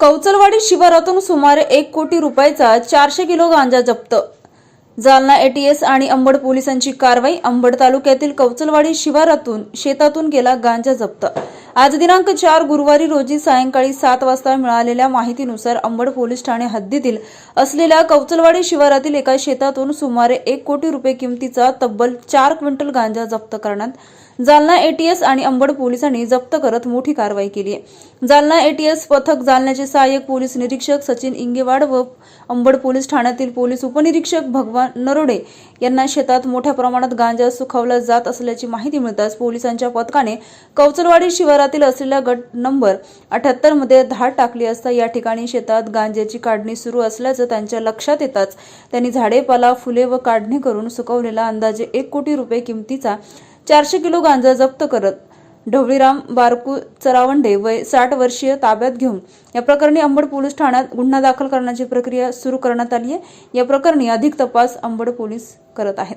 कौचलवाडी शिवारातून सुमारे एक कोटी रुपयाचा चारशे किलो गांजा जप्त. जालना एटीएस आणि अंबड पोलिसांची कारवाई अंबड तालुक्यातील कौचलवाडी शिवारातून शेतातून गेला गांजा जप्त. आज दिनांक चार गुरुवारी रोजी सायंकाळी सात वाजता मिळालेल्या माहितीनुसार अंबड पोलीस ठाणे हद्दीतील असलेल्या कौचलवाडी शिवारातील एका शेतातून सुमारे एक कोटी रुपये किमतीचा तब्बल चार क्विंटल गांजा जप्त करण्यात जालना एटीएस आणि अंबड पोलिसांनी जप्त करत मोठी कारवाई केली आहे. जालना एटीएस पथक जालन्याचे सहाय्यक पोलीस निरीक्षक सचिन इंगेवाड व अंबड पोलीस ठाण्यातील पोलीस उपनिरीक्षक भगवान नरोडे यांना शेतात मोठ्या प्रमाणात गांजा सुखवला जात असल्याची माहिती मिळताच पोलिसांच्या पथकाने कौचलवाडी शिवारातील असलेल्या गट नंबर अठ्याहत्तरमध्ये धाड टाकली असता या ठिकाणी शेतात गांजाची काढणी सुरू असल्याचं त्यांच्या लक्षात येताच त्यांनी झाडे पाला फुले व काढणी करून सुकवलेला अंदाजे एक कोटी रुपये किमतीचा चारशे किलो गांजा जप्त करत ढवळीराम बारकू चरावंडे वय साठ वर्षीय ताब्यात घेऊन या प्रकरणी अंबड पोलीस ठाण्यात गुन्हा दाखल करण्याची प्रक्रिया सुरू करण्यात आली आहे. या प्रकरणी अधिक तपास अंबड पोलीस करत आहेत.